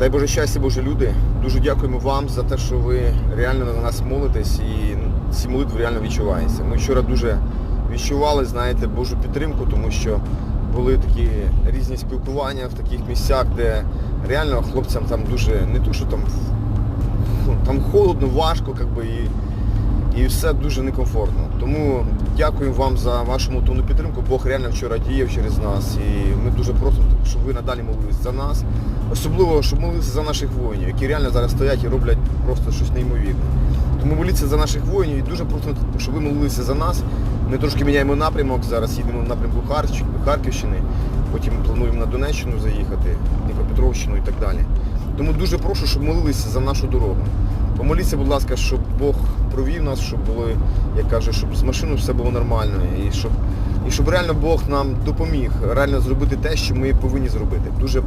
Дай Боже щастя, Боже люди. Дуже дякуємо вам за те, що ви реально на нас молитесь і ці молитви реально відчуваються. Ми вчора дуже відчували, знаєте, Божу підтримку, тому що були такі різні спілкування в таких місцях, де реально хлопцям там дуже не то, що там, ну, там холодно, важко, как би, і і все дуже некомфортно. Тому дякую вам за вашу молитвну підтримку. Бог реально вчора діяв через нас. І ми дуже просимо, щоб ви надалі молились за нас. Особливо, щоб молилися за наших воїнів, які реально зараз стоять і роблять просто щось неймовірне. Тому моліться за наших воїнів і дуже просимо, щоб ви молилися за нас. Ми трошки міняємо напрямок. Зараз їдемо в напрямку Харківщини, потім плануємо на Донеччину заїхати, Дніпропетровщину і так далі. Тому дуже прошу, щоб молилися за нашу дорогу. Помоліться, будь ласка, щоб Бог провів нас, щоб було, як каже, щоб з машиною все було нормально. І щоб, і щоб реально Бог нам допоміг реально зробити те, що ми повинні зробити. Дуже